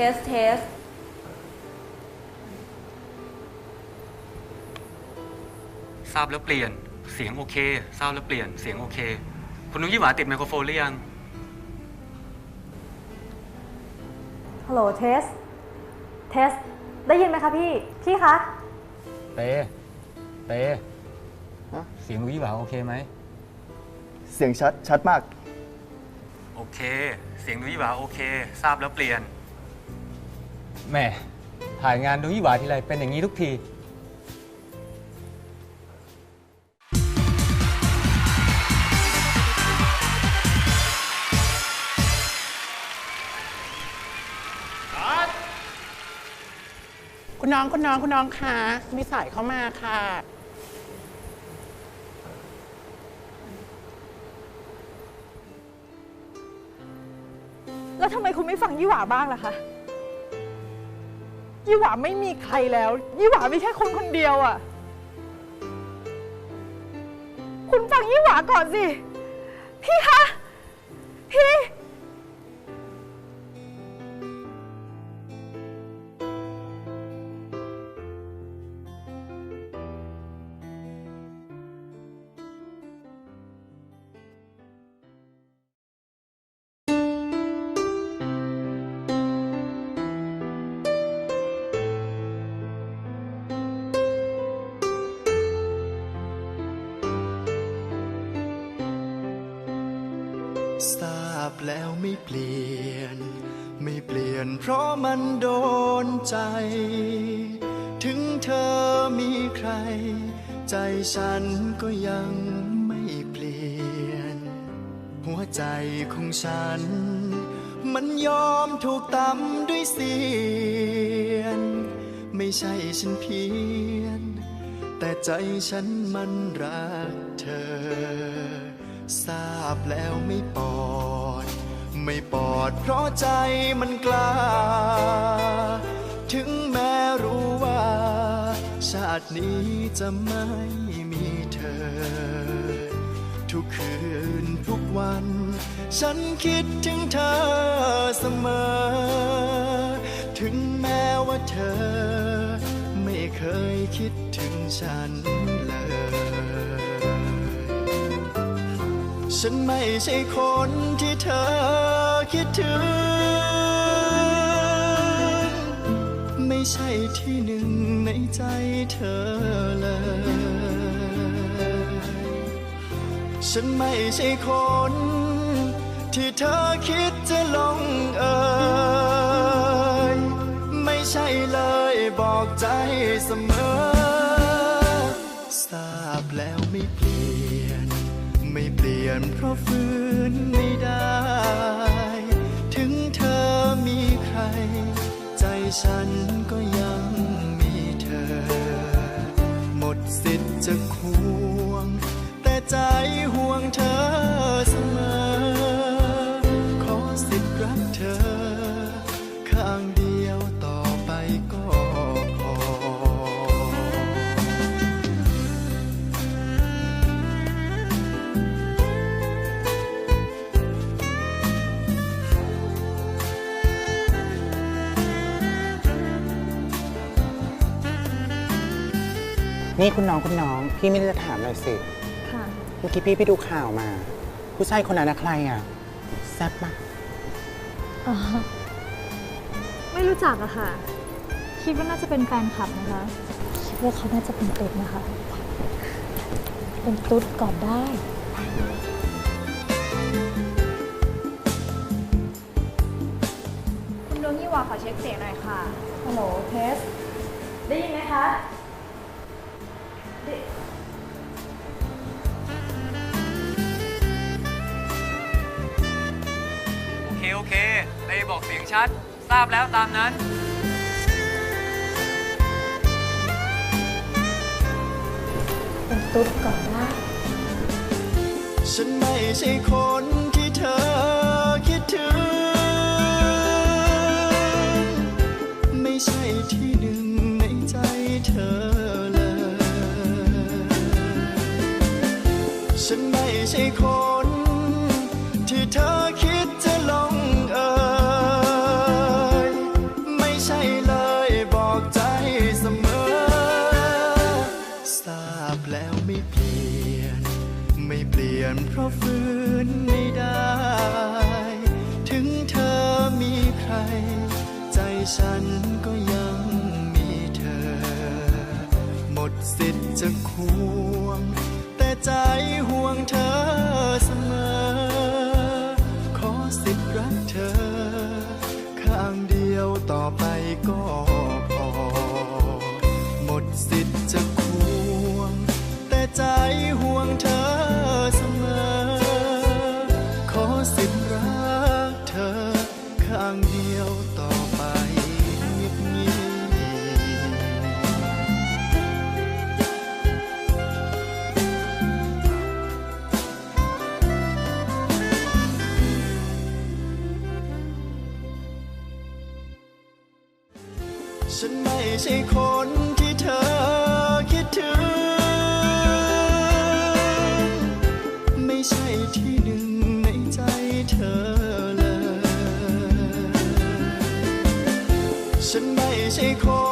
เทสเทสทราบแล้วเปลี่ยน เสียงโอเคทราบแล้วเปลี่ยน เสียงโอเค คุณนุ้ยยี่หวาติดไมโครโฟนหรือยัง ฮัลโหลเทส เทส ได้ยินไหมคะพี่ พี่คะ เตเตเสียงนุ้ยยี่หวาโอเคไหม เสียงชัด ชัดมาก โอเค เสียงนุ้ยยี่หวาโอเค ทราบแล้วเปลี่ยน แหม่ถ่ายงานนุ้ยยี่หวาทีไรเป็นอย่างนี้ทุกที คุณน้องคุณน้องคุณน้องคะมีสายเข้ามาค่ะ แล้วทำไมคุณไม่ฟังยี่หวาบ้างล่ะคะ ยี่หว่าไม่มีใครแล้ว ยี่หว่ามีแค่คนคนเดียวอะ่ะ คุณฟังยี่หว่าก่อนสิ พี่คะ พี่ ทราบแล้วไม่เปลี่ยน ไม่เปลี่ยนเพราะมันโดนใจ ถึงเธอมีใคร ใจฉันก็ยังไม่เปลี่ยน หัวใจของฉัน มันยอมถูกตำด้วยเสียน ไม่ใช่ฉันเพี้ยน แต่ใจฉันมันรักเธอ ทราบแล้วไม่ปอด ไม่ปอดเพราะใจมันกล้า ถึงแม้รู้ว่า ชาตินี้จะไม่มีเธอ ทุกคืนทุกวัน ฉันคิดถึงเธอเสมอ ถึงแม้ว่าเธอ ไม่เคยคิดถึงฉัน ฉันไม่ใช่คนที่เธอคิดถึง ไม่ใช่ที่หนึ่งในใจเธอเลย ฉันไม่ใช่คน ที่เธอคิดจะลงเอยไม่ใช่เลยบอกใจเสมอ ทราบแล้วไม่เปลี่ยน ไม่เปลี่ยนเพราะฝืนไม่ได้ ถึงเธอมีใคร ใจฉันก็ยังมีเธอ หมดสิทธิ์จะควง แต่ใจ นี่คุณน้องคุณน้องพี่ไม่ได้จะถามเลยสิค่ะเมื่อกี้พี่ไปดูข่าวมา ผู้ชายคนนั้นนะใครอะแซ่บปะอ๋อไม่รู้จักอะค่ะ คิดว่าน่าจะเป็นแฟนคลับนะคะคิดว่าเขาน่าจะเป็นตุ๊ดนะคะ เป็นตุ๊ดก่อนได้คุณนุ้ยยี่หวาขอเช็คเสียงหน่อยค่ะฮัลโหลเทสได้ยินไหมคะ บอกเสียงชัด ทราบแล้วตามนั้น เป็นตุ๊ดก่อนได้ฉันไม่ใช่คนที่เธอคิดถึง ไม่ใช่ที่หนึ่งในใจเธอเลย ฉันไม่ใช่คนที่เธอ นเพราะฟื้นไม่ได้ ถึงเธอมีใคร ใจฉันก็ยังมีเธอ หมดสิทธิ์จะควง แต่ใจห่วงเธอเสมอ ใช่คนที่เธอคิดถึง ไม่ใช่ที่หนึ่งในใจเธอเลย ฉันไม่ใช่คน